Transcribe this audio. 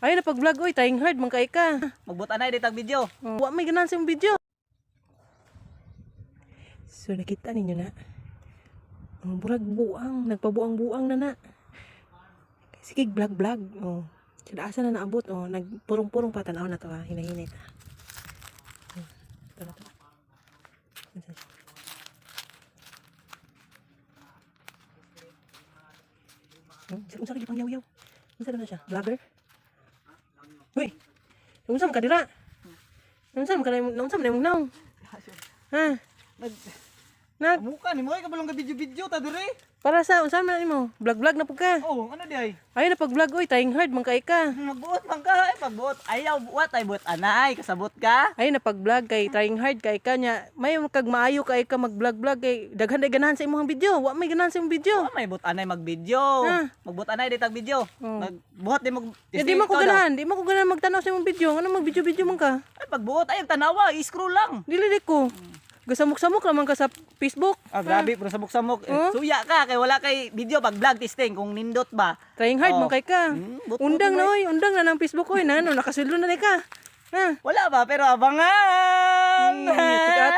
Ay na pag-vlog oy, trying hard man kay ka. Magbuta na ditag video. Oh, wa may ganan sa imong video. So nakita ninyo na. Ang burag buang, nagpabuang-buang na na. Sige, vlog-vlog. Oh. Sila asa na naabot. Oh. Nagpurong-purong pa tanaw na to ha. Hinahinay ta. Ito na to. Hmm? Unsa lagi pang yaw-yaw? Unsa na siya? Vlogger? Uy! Unsa man ka dira? Unsa man ka na unsa man imong naong? Ha? Nag Nag Muka ni mo ay kabalong ka video-video ta dire. para sa unsa man imo? Vlog-vlog na pud ka. Oh, ano di ay? Ay na pag-vlog oy, trying hard man kay ka. Magbuot man ka ay pagbuot. Ayaw buot ay buot anay kasabot ka. Ay na pag-vlog kay trying hard kay ka nya. May kag maayo kay ka mag-vlog-vlog kay daghan day ganahan sa imong video. Wa may ganahan sa imong video. Oh, may buot anay mag-video. Magbuot anay ditag video. Oh. Magbuot di mag Eh, di mo ko ganahan, di mo ko ganahan magtanaw sa imong video. Ano mag-video-video man ka? Ay pagbuot ay tanawa, i-scroll lang. Dili di ko. Gasamok-samok naman ka sa Facebook. Ah, grabe, pero sabok-samok. Eh, Oh? Suya ka, kay wala kay video pag vlog testing kung nindot ba. Trying hard Oh. man kay ka. Hmm, Undang na oy, undang na ng Facebook oy. Nano nakasuldo na di ka. Ha? Wala ba, pero abangan! Na yun.